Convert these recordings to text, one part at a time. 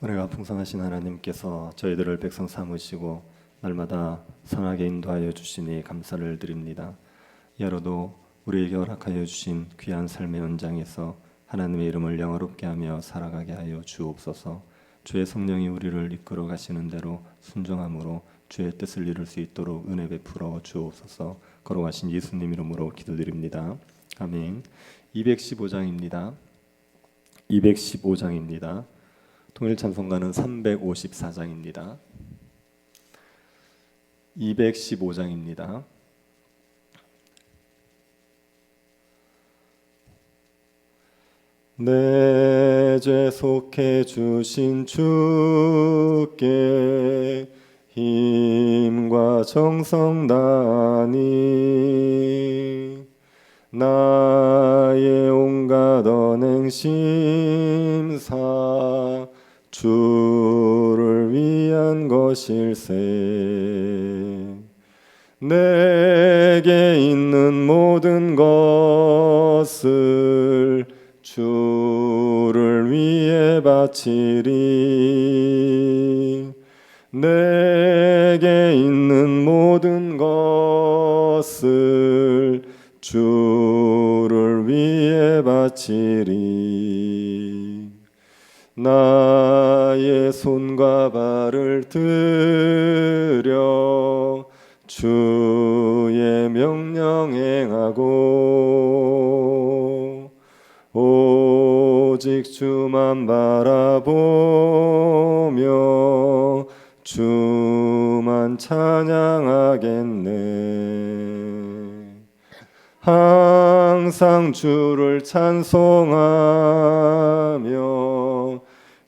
은혜가 풍성하신 하나님께서 저희들을 백성 삼으시고 날마다 선하게 인도하여 주시니 감사를 드립니다. 여러도 우리에게 허락하여 주신 귀한 삶의 연장에서 하나님의 이름을 영화롭게 하며 살아가게 하여 주옵소서. 주의 성령이 우리를 이끌어 가시는 대로 순종함으로 주의 뜻을 이룰 수 있도록 은혜 베풀어 주옵소서. 걸어가신 예수님 이름으로 기도드립니다. 아멘. 215장입니다. 215장입니다. 통일 찬송가는 354장입니다. 215장입니다. 내죄 속해 주신 주께 힘과 정성 다하니 나의 온갖 언행 심사 주를 위한 것일세. 내게 있는 모든 것을 주를 위해 바치리 오직 주만 바라보며 주만 찬양하겠네. 항상 주를 찬송하며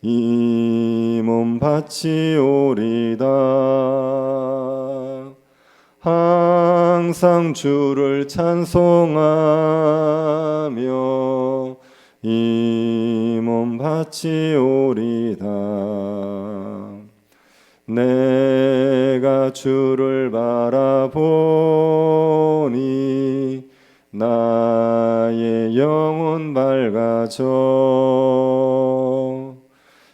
이 몸 바치오리다. 항상 주를 찬송하며 이 몸 바치오리다. 내가 주를 바라보니 나의 영혼 밝아져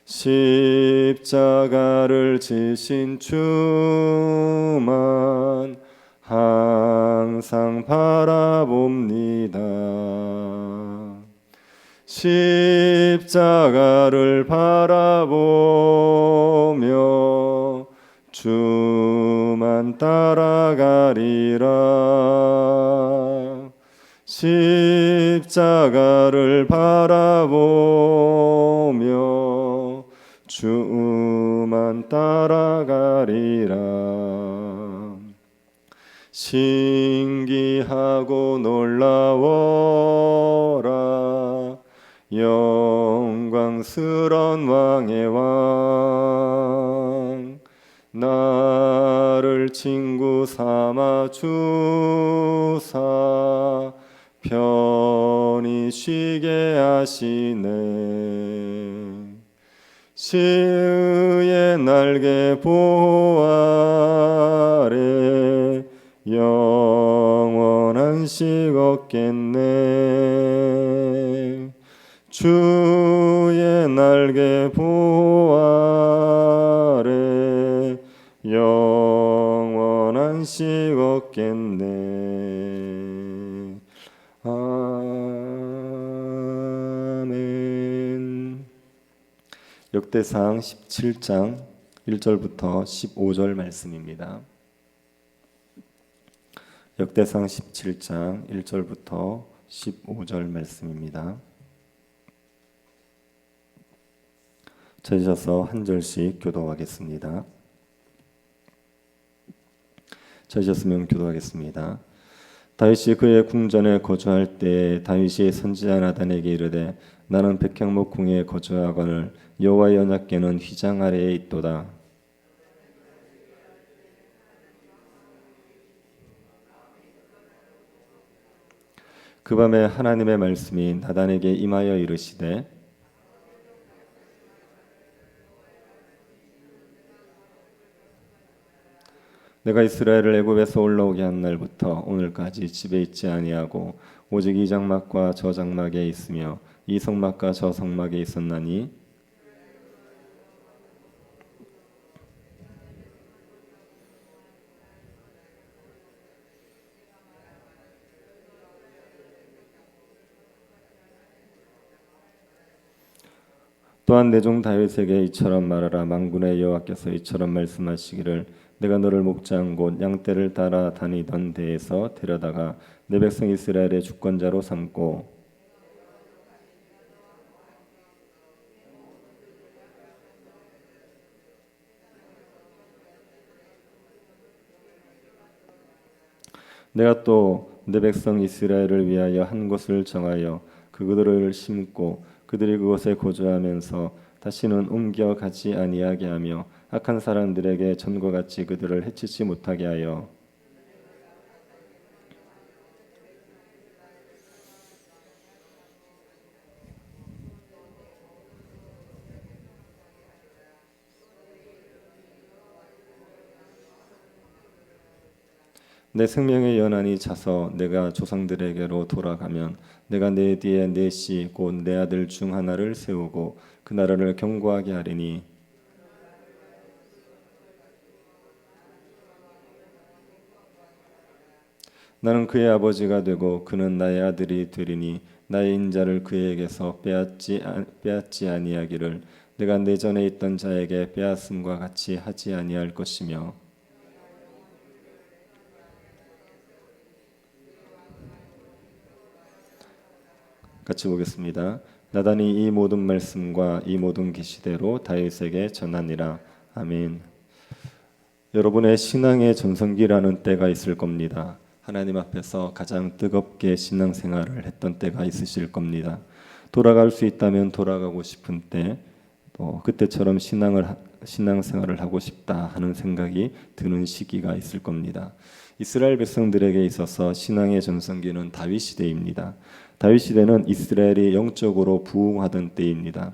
십자가를 지신 주 신기하고 놀라워라. 영광스런 왕의 왕 나를 친구 삼아 주사 편히 쉬게 하시네. 시의 날개 보아 영원한 식 없겠네. 주의 날개 보아래 영원한 식 없겠네. 아멘. 역대상 17장 1절부터 15절 말씀입니다. 역대상 17장 1절부터 15절 말씀입니다. 찾으셔서 한 절씩 교도하겠습니다. 찾으셨으면 교도하겠습니다. 다윗이 그의 궁전에 거주할 때 다윗이 선지자 나단에게 이르되 나는 백향목 궁에 거주하거늘 여호와의 언약궤는 휘장 아래에 있도다. 그 밤에 하나님의 말씀이 나단에게 임하여 이르시되 내가 이스라엘을 애굽에서 올라오게 한 날부터 오늘까지 집에 있지 아니하고 오직 이 장막과 저 장막에 있으며 이 성막과 저 성막에 있었나니 또한 내 종 다윗에게 이처럼 말하라. 망군의 여호와께서 이처럼 말씀하시기를 내가 너를 목장 곧 양떼를 따라 다니던 데에서 데려다가 내 백성 이스라엘의 주권자로 삼고 내가 또 내 백성 이스라엘을 위하여 한 곳을 정하여 그들을 심고 그들이 그곳에 거주하면서 다시는 옮겨 가지 아니하게 하며 악한 사람들에게 전과 같이 그들을 해치지 못하게 하여 내 생명의 연한이 차서 내가 조상들에게로 돌아가면 내가 내 뒤에 넷이 곧내 아들 중 하나를 세우고 그 나라를 경고하게 하리니. 나는 그의 아버지가 되고 그는 나의 아들이 되리니 나의 인자를 그에게서 빼앗지 아- 빼앗지 아니하기를 내가 내 전에 있던 자에게 빼앗음과 같이 하지 아니할 것이며 같이 보겠습니다. 나단이 이 모든 말씀과 이 모든 계시대로 다윗에게 전하니라. 아멘. 여러분의 신앙의 전성기라는 때가 있을 겁니다. 하나님 앞에서 가장 뜨겁게 신앙생활을 했던 때가 있으실 겁니다. 돌아갈 수 있다면 돌아가고 싶은 때, 또 그때처럼 신앙을 하- 신앙생활을 하고 싶다 하는 생각이 드는 시기가 있을 겁니다. 이스라엘 백성들에게 있어서 신앙의 전성기는 다윗 시대입니다. 다윗 시대는 이스라엘이 영적으로 부흥하던 때입니다.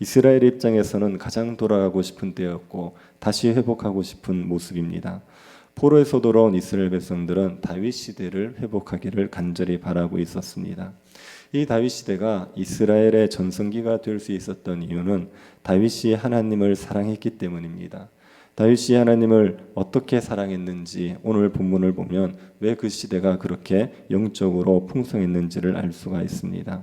이스라엘 입장에서는 가장 돌아가고 싶은 때였고 다시 회복하고 싶은 모습입니다. 포로에서 돌아온 이스라엘 백성들은 다윗 시대를 회복하기를 간절히 바라고 있었습니다. 이 다윗 시대가 이스라엘의 전성기가 될 수 있었던 이유는 다윗이 하나님을 사랑했기 때문입니다. 다윗이 하나님을 어떻게 사랑했는지 오늘 본문을 보면 왜 그 시대가 그렇게 영적으로 풍성했는지를 알 수가 있습니다.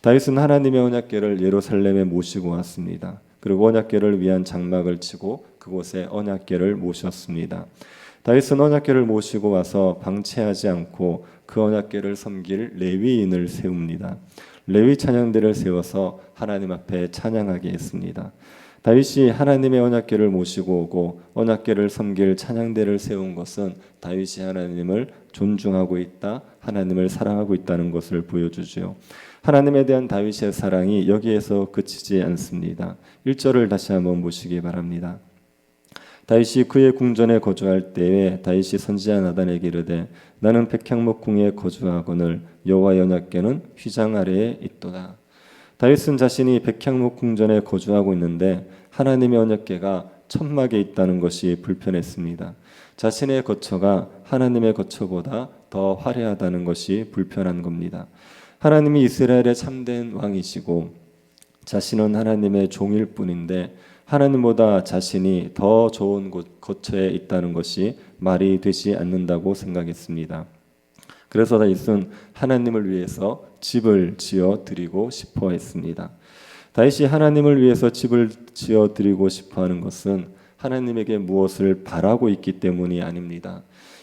다윗은 하나님의 언약궤를 예루살렘에 모시고 왔습니다. 그리고 언약궤를 위한 장막을 치고 그곳에 언약궤를 모셨습니다. 다윗은 언약궤를 모시고 와서 방치하지 않고 그 언약궤를 섬길 레위인을 세웁니다. 레위 찬양대를 세워서 하나님 앞에 찬양하게 했습니다. 다윗이 하나님의 언약궤를 모시고 오고 언약궤를 섬길 찬양대를 세운 것은 다윗이 하나님을 존중하고 있다, 하나님을 사랑하고 있다는 것을 보여주죠. 하나님에 대한 다윗의 사랑이 여기에서 그치지 않습니다. 1절을 다시 한번 보시기 바랍니다. 다윗이 그의 궁전에 거주할 때에 다윗이 선지자 나단에게 이르되 나는 백향목 궁에 거주하거늘 여호와 연약궤는 휘장 아래에 있도다. 다윗은 자신이 백향목 궁전에 거주하고 있는데 하나님의 언약궤가 천막에 있다는 것이 불편했습니다. 자신의 거처가 하나님의 거처보다 더 화려하다는 것이 불편한 겁니다. 하나님이 이스라엘의 참된 왕이시고 자신은 하나님의 종일 뿐인데 하나님보다 자신이 더 좋은 곳 거처에 있다는 것이 말이 되지 않는다고 생각했습니다. 그래서 다윗은 하나님을 위해서 집을 지어 드리고 싶어 했습니다. 다윗이 하나님을 위해서 집을 지어 드리고 싶어 하는 것은 하나님에게 무엇을 바라고 있기 때문이 아닙니다.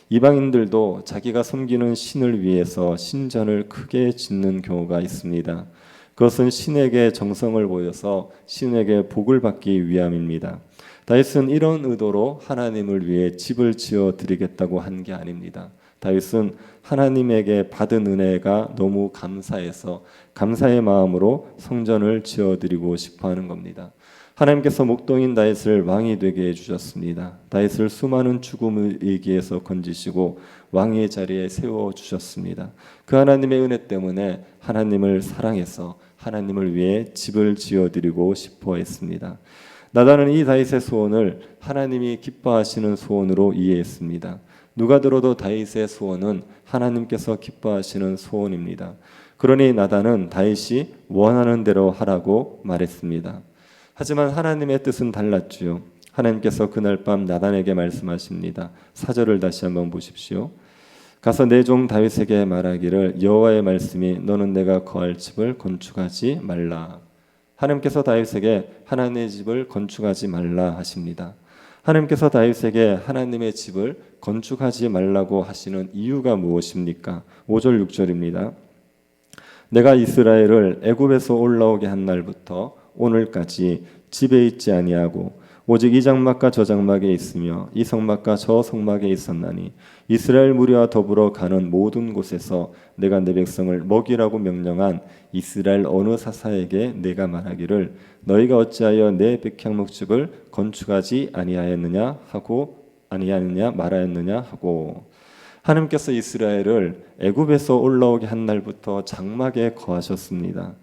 이방인들도 자기가 섬기는 신을 위해서 신전을 크게 짓는 경우가 있습니다. 그것은 신에게 정성을 보여서 신에게 복을 받기 위함입니다. 다윗은 이런 의도로 하나님을 위해 집을 지어 드리겠다고 한 게 아닙니다. 다윗은 하나님에게 받은 은혜가 너무 감사해서 감사의 마음으로 성전을 지어 드리고 싶어 하는 겁니다. 하나님께서 목동인 다윗을 왕이 되게 해 주셨습니다. 다윗을 수많은 죽음의 위기에서 건지시고 왕의 자리에 세워 주셨습니다. 그 하나님의 은혜 때문에 하나님을 사랑해서 하나님을 위해 집을 지어 드리고 싶어 했습니다. 나단은 이 다윗의 소원을 하나님이 기뻐하시는 소원으로 이해했습니다. 누가 들어도 다윗의 소원은 하나님께서 기뻐하시는 소원입니다. 그러니 나단은 다윗이 원하는 대로 하라고 말했습니다. 하지만 하나님의 뜻은 달랐지요. 하나님께서 그날 밤 나단에게 말씀하십니다. 사절을 다시 한번 보십시오. 가서 내 종 다윗에게 말하기를 여호와의 말씀이 너는 내가 거할 집을 건축하지 말라 하나님께서 다윗에게 하나님의 집을 건축하지 말라 하십니다. 하나님께서 다윗에게 하나님의 집을 건축하지 말라고 하시는 이유가 무엇입니까? 5절 6절입니다. 내가 이스라엘을 애굽에서 올라오게 한 날부터 오늘까지 집에 있지 아니하고 오직 이 장막과 저 장막에 있으며 이 성막과 저 성막에 있었나니 이스라엘 무리와 더불어 가는 모든 곳에서 내가 내 백성을 먹이라고 명령한 이스라엘 어느 사사에게 내가 말하기를 너희가 어찌하여 내 백향목집을 건축하지 아니하였느냐 하고 아니하느냐 말하였느냐 하고 하나님께서 이스라엘을 애굽에서 올라오게 한 날부터 장막에 거하셨습니다.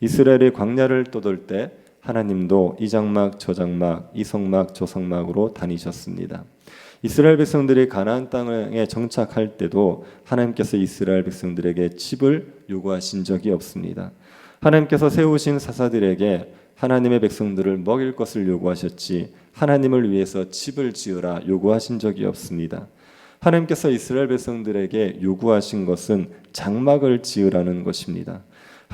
이스라엘이 광야를 떠돌 때 하나님도 이 장막 저 장막 이 성막 저 성막으로 다니셨습니다. 이스라엘 백성들이 가나안 땅에 정착할 때도 하나님께서 이스라엘 백성들에게 집을 요구하신 적이 없습니다. 하나님께서 세우신 사사들에게 하나님의 백성들을 먹일 것을 요구하셨지 하나님을 위해서 집을 지으라 요구하신 적이 없습니다. 하나님께서 이스라엘 백성들에게 요구하신 것은 장막을 지으라는 것입니다.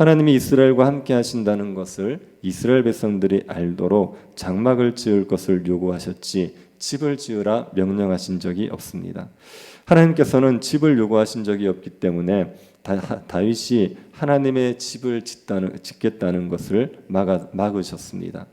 하나님이 이스라엘과 함께 하신다는 것을 이스라엘 백성들이 알도록 장막을 지을 것을 요구하셨지 집을 지으라 명령하신 적이 없습니다. 하나님께서는 집을 요구하신 적이 없기 때문에 다, 다윗이 하나님의 집을 짓다는, 짓겠다는 것을 막아, 막으셨습니다.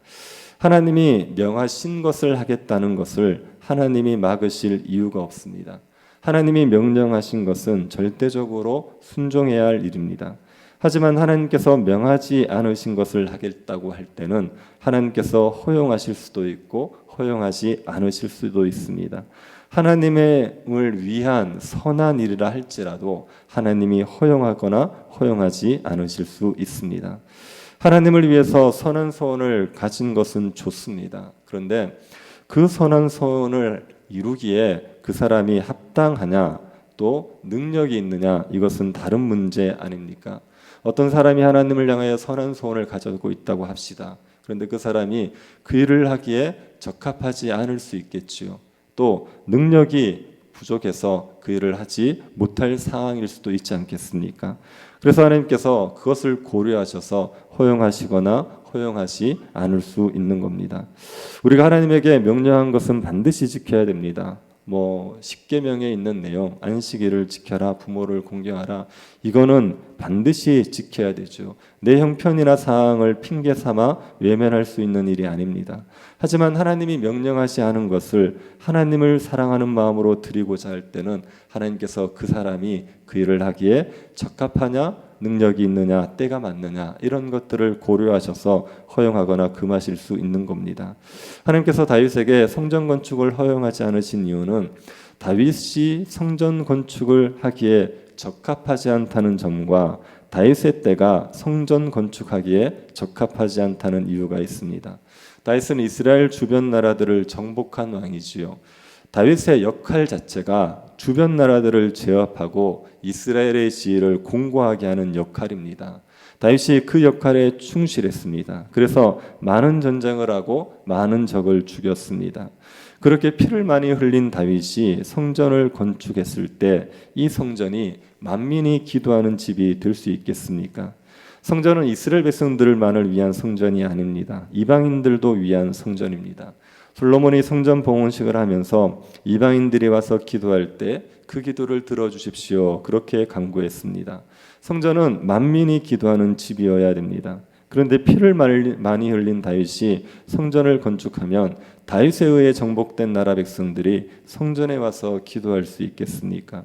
하나님이 명하신 것을 하겠다는 것을 하나님이 막으실 이유가 없습니다. 하나님이 명령하신 것은 절대적으로 순종해야 할 일입니다. 하지만 하나님께서 명하지 않으신 것을 하겠다고 할 때는 하나님께서 허용하실 수도 있고 허용하지 않으실 수도 있습니다. 하나님을 위한 선한 일이라 할지라도 하나님이 허용하거나 허용하지 않으실 수 있습니다. 하나님을 위해서 선한 소원을 가진 것은 좋습니다. 그런데 그 선한 소원을 이루기에 그 사람이 합당하냐 또 능력이 있느냐 이것은 다른 문제 아닙니까? 어떤 사람이 하나님을 향하여 선한 소원을 가지고 있다고 합시다. 그런데 그 사람이 그 일을 하기에 적합하지 않을 수 있겠지요. 또 능력이 부족해서 그 일을 하지 못할 상황일 수도 있지 않겠습니까? 그래서 하나님께서 그것을 고려하셔서 허용하시거나 허용하지 않을 수 있는 겁니다. 우리가 하나님에게 명령한 것은 반드시 지켜야 됩니다. 뭐 십계명에 있는 내용 안식일을 지켜라 부모를 공경하라 이거는 반드시 지켜야 되죠. 내 형편이나 사항을 핑계 삼아 외면할 수 있는 일이 아닙니다. 하지만 하나님이 명령하지 않은 것을 하나님을 사랑하는 마음으로 드리고자 할 때는 하나님께서 그 사람이 그 일을 하기에 적합하냐 능력이 있느냐, 때가 맞느냐 이런 것들을 고려하셔서 허용하거나 금하실 수 있는 겁니다. 하나님께서 다윗에게 성전 건축을 허용하지 않으신 이유는 다윗이 성전 건축을 하기에 적합하지 않다는 점과 다윗의 때가 성전 건축하기에 적합하지 않다는 이유가 있습니다. 다윗은 이스라엘 주변 나라들을 정복한 왕이지요. 다윗의 역할 자체가 주변 나라들을 제압하고 이스라엘의 지위를 공고하게 하는 역할입니다. 다윗이 그 역할에 충실했습니다. 그래서 많은 전쟁을 하고 많은 적을 죽였습니다. 그렇게 피를 많이 흘린 다윗이 성전을 건축했을 때 이 성전이 만민이 기도하는 집이 될 수 있겠습니까? 성전은 이스라엘 백성들만을 위한 성전이 아닙니다. 이방인들도 위한 성전입니다. 솔로몬이 성전 봉헌식을 하면서 이방인들이 와서 기도할 때 그 기도를 들어주십시오. 그렇게 강구했습니다. 성전은 만민이 기도하는 집이어야 됩니다. 그런데 피를 많이 흘린 다윗이 성전을 건축하면 다윗에 의해 정복된 나라 백성들이 성전에 와서 기도할 수 있겠습니까?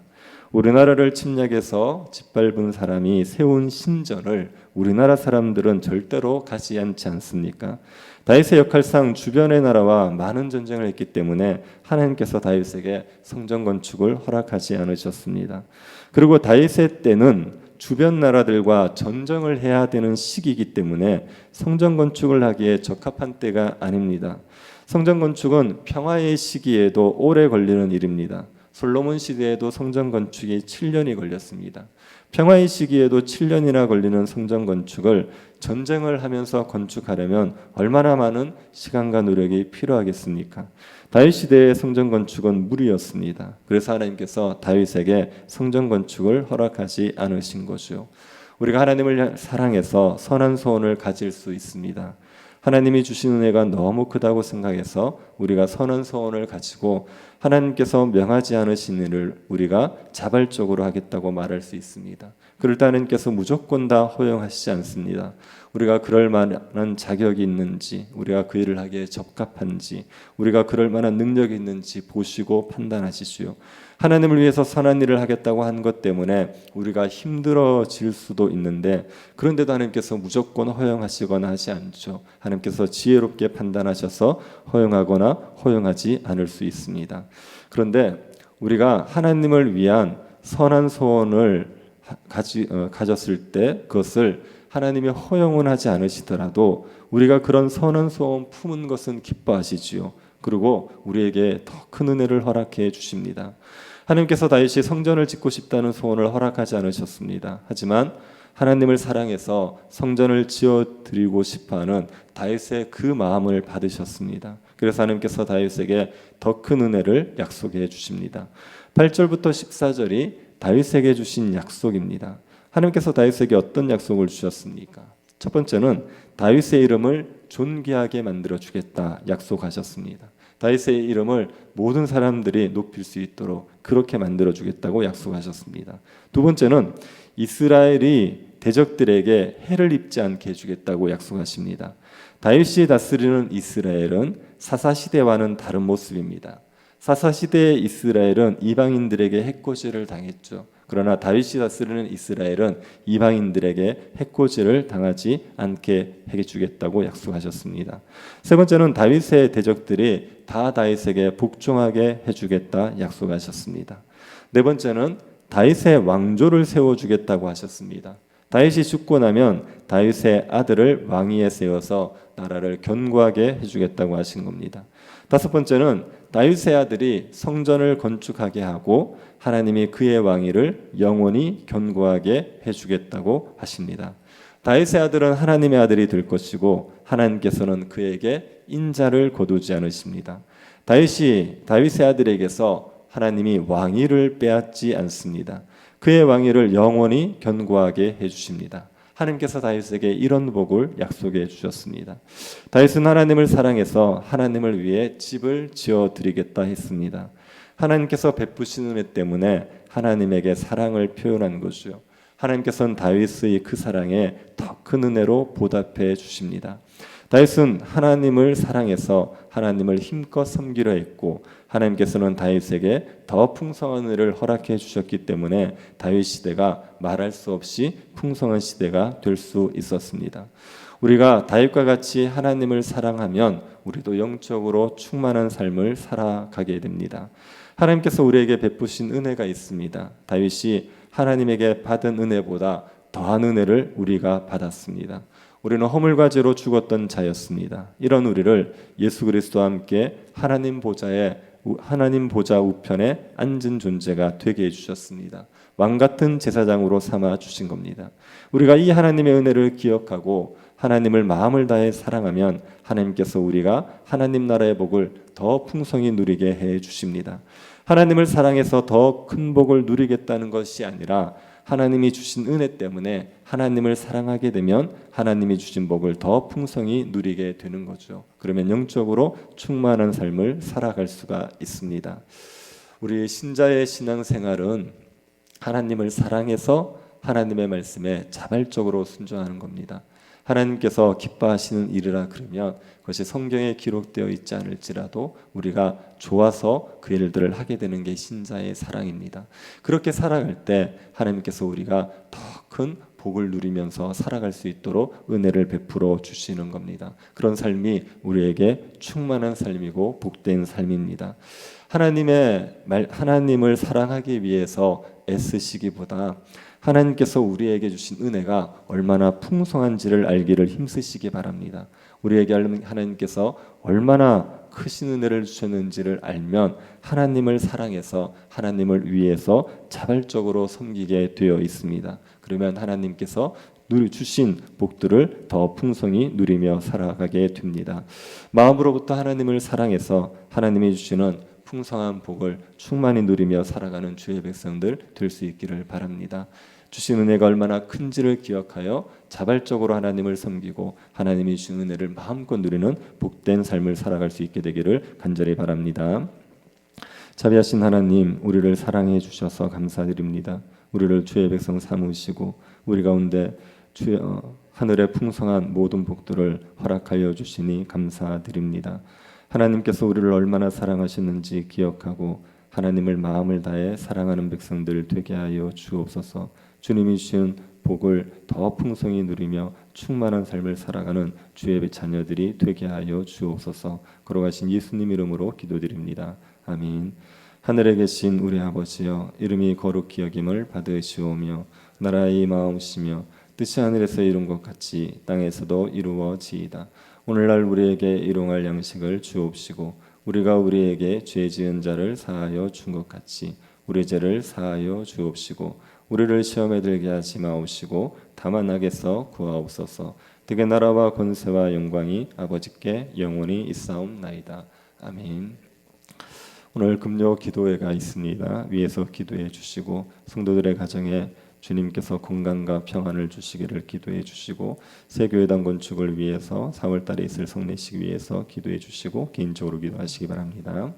우리나라를 침략해서 짓밟은 사람이 세운 신전을 우리나라 사람들은 절대로 가지 않지 않습니까? 다윗의 역할상 주변의 나라와 많은 전쟁을 했기 때문에 하나님께서 다윗에게 성전 건축을 허락하지 않으셨습니다. 그리고 다윗의 때는 주변 나라들과 전쟁을 해야 되는 시기이기 때문에 성전 건축을 하기에 적합한 때가 아닙니다. 성전 건축은 평화의 시기에도 오래 걸리는 일입니다. 솔로몬 시대에도 성전 건축이 7년이 걸렸습니다. 평화의 시기에도 7년이나 걸리는 성전 건축을 전쟁을 하면서 건축하려면 얼마나 많은 시간과 노력이 필요하겠습니까? 다윗 시대의 성전 건축은 무리였습니다. 그래서 하나님께서 다윗에게 성전 건축을 허락하지 않으신 거죠. 우리가 하나님을 사랑해서 선한 소원을 가질 수 있습니다. 하나님이 주신 은혜가 너무 크다고 생각해서 우리가 선한 소원을 가지고 하나님께서 명하지 않으신 일을 우리가 자발적으로 하겠다고 말할 수 있습니다. 그럴 때 하나님께서 무조건 다 허용하시지 않습니다. 우리가 그럴 만한 자격이 있는지, 우리가 그 일을 하기에 적합한지, 우리가 그럴 만한 능력이 있는지 보시고 판단하시지요. 하나님을 위해서 선한 일을 하겠다고 한 것 때문에 우리가 힘들어질 수도 있는데 그런데도 하나님께서 무조건 허용하시거나 하지 않죠. 하나님께서 지혜롭게 판단하셔서 허용하거나 허용하지 않을 수 있습니다. 그런데 우리가 하나님을 위한 선한 소원을 가지, 어, 가졌을 때 그것을 하나님이 허용은 하지 않으시더라도 우리가 그런 선한 소원 품은 것은 기뻐하시지요. 그리고 우리에게 더 큰 은혜를 허락해 주십니다. 하나님께서 다윗이 성전을 짓고 싶다는 소원을 허락하지 않으셨습니다. 하지만 하나님을 사랑해서 성전을 지어 드리고 싶어하는 다윗의 그 마음을 받으셨습니다. 그래서 하나님께서 다윗에게 더 큰 은혜를 약속해 주십니다. 8절부터 14절이 다윗에게 주신 약속입니다. 하나님께서 다윗에게 어떤 약속을 주셨습니까? 첫 번째는 다윗의 이름을 존귀하게 만들어 주겠다 약속하셨습니다. 다윗의 이름을 모든 사람들이 높일 수 있도록 그렇게 만들어 주겠다고 약속하셨습니다. 두 번째는 이스라엘이 대적들에게 해를 입지 않게 해주겠다고 약속하십니다. 다윗이 다스리는 이스라엘은 사사 시대와는 다른 모습입니다. 사사 시대의 이스라엘은 이방인들에게 해코지를 당했죠. 그러나 다윗이 다스리는 이스라엘은 이방인들에게 해코지를 당하지 않게 해주겠다고 약속하셨습니다. 세 번째는 다윗의 대적들이 다 다윗에게 복종하게 해주겠다 약속하셨습니다. 네 번째는 다윗의 왕조를 세워주겠다고 하셨습니다. 다윗이 죽고 나면 다윗의 아들을 왕위에 세워서 나라를 견고하게 해주겠다고 하신 겁니다. 다섯 번째는 다윗의 아들이 성전을 건축하게 하고 하나님이 그의 왕위를 영원히 견고하게 해주겠다고 하십니다. 다윗의 아들은 하나님의 아들이 될 것이고 하나님께서는 그에게 인자를 거두지 않으십니다. 다윗이 다윗의 아들에게서 하나님이 왕위를 빼앗지 않습니다. 그의 왕위를 영원히 견고하게 해주십니다. 하나님께서 다윗에게 이런 복을 약속해 주셨습니다. 다윗은 하나님을 사랑해서 하나님을 위해 집을 지어 드리겠다 했습니다. 하나님께서 베푸신 은혜 때문에 하나님에게 사랑을 표현한 거죠. 하나님께서는 다윗의 그 사랑에 더 큰 은혜로 보답해 주십니다. 다윗은 하나님을 사랑해서 하나님을 힘껏 섬기려 했고 하나님께서는 다윗에게 더 풍성한 은혜를 허락해 주셨기 때문에 다윗 시대가 말할 수 없이 풍성한 시대가 될 수 있었습니다. 우리가 다윗과 같이 하나님을 사랑하면 우리도 영적으로 충만한 삶을 살아가게 됩니다. 하나님께서 우리에게 베푸신 은혜가 있습니다. 다윗이 하나님에게 받은 은혜보다 더한 은혜를 우리가 받았습니다. 우리는 허물과 죄로 죽었던 자였습니다. 이런 우리를 예수 그리스도와 함께 하나님 보좌에 하나님 보좌 우편에 앉은 존재가 되게 해 주셨습니다. 왕 같은 제사장으로 삼아 주신 겁니다. 우리가 이 하나님의 은혜를 기억하고 하나님을 마음을 다해 사랑하면 하나님께서 우리가 하나님 나라의 복을 더 풍성히 누리게 해 주십니다. 하나님을 사랑해서 더 큰 복을 누리겠다는 것이 아니라 하나님이 주신 은혜 때문에 하나님을 사랑하게 되면 하나님이 주신 복을 더 풍성히 누리게 되는 거죠. 그러면 영적으로 충만한 삶을 살아갈 수가 있습니다. 우리 신자의 신앙생활은 하나님을 사랑해서 하나님의 말씀에 자발적으로 순종하는 겁니다. 하나님께서 기뻐하시는 일이라 그러면 그것이 성경에 기록되어 있지 않을지라도 우리가 좋아서 그 일들을 하게 되는 게 신자의 사랑입니다. 그렇게 살아갈 때 하나님께서 우리가 더 큰 복을 누리면서 살아갈 수 있도록 은혜를 베풀어 주시는 겁니다. 그런 삶이 우리에게 충만한 삶이고 복된 삶입니다. 하나님의 말 하나님을 사랑하기 위해서 애쓰시기보다 하나님께서 우리에게 주신 은혜가 얼마나 풍성한지를 알기를 힘쓰시기 바랍니다. 우리에게 하나님께서 얼마나 크신 은혜를 주셨는지를 알면 하나님을 사랑해서 하나님을 위해서 자발적으로 섬기게 되어 있습니다. 그러면 하나님께서 누리 주신 복들을 더 풍성히 누리며 살아가게 됩니다. 마음으로부터 하나님을 사랑해서 하나님이 주시는 풍성한 복을 충만히 누리며 살아가는 주의 백성들 될 수 있기를 바랍니다. 주신 은혜가 얼마나 큰지를 기억하여 자발적으로 하나님을 섬기고 하나님이 주신 은혜를 마음껏 누리는 복된 삶을 살아갈 수 있게 되기를 간절히 바랍니다. 자비하신 하나님, 우리를 사랑해 주셔서 감사드립니다. 우리를 주의 백성 삼으시고 우리 가운데 주의 어, 하늘의 풍성한 모든 복들을 허락하여 주시니 감사드립니다. 하나님께서 우리를 얼마나 사랑하시는지 기억하고 하나님을 마음을 다해 사랑하는 백성들 되게 하여 주옵소서. 주님이 주신 복을 더 풍성히 누리며 충만한 삶을 살아가는 주의 자녀들이 되게 하여 주옵소서. 걸어가신 예수님 이름으로 기도드립니다. 아멘. 하늘에 계신 우리 아버지여 이름이 거룩히 여김을 받으시오며 나라의 마음이시며 뜻이 하늘에서 이룬 것 같이 땅에서도 이루어지이다. 오늘날 우리에게 일용할 양식을 주옵시고 우리가 우리에게 죄 지은 자를 사하여 준 것 같이 우리 죄를 사하여 주옵시고 우리를 시험에 들게 하지 마옵시고 다만 악에서 구하옵소서. 되게 나라와 권세와 영광이 아버지께 영원히 있사옵나이다. 아멘. 오늘 금요 기도회가 있습니다. 위에서 기도해 주시고 성도들의 가정에 주님께서 건강과 평안을 주시기를 기도해 주시고 새 교회당 건축을 위해서 4월 달에 있을 성례식 위해서 기도해 주시고 개인적으로 기도하시기 바랍니다.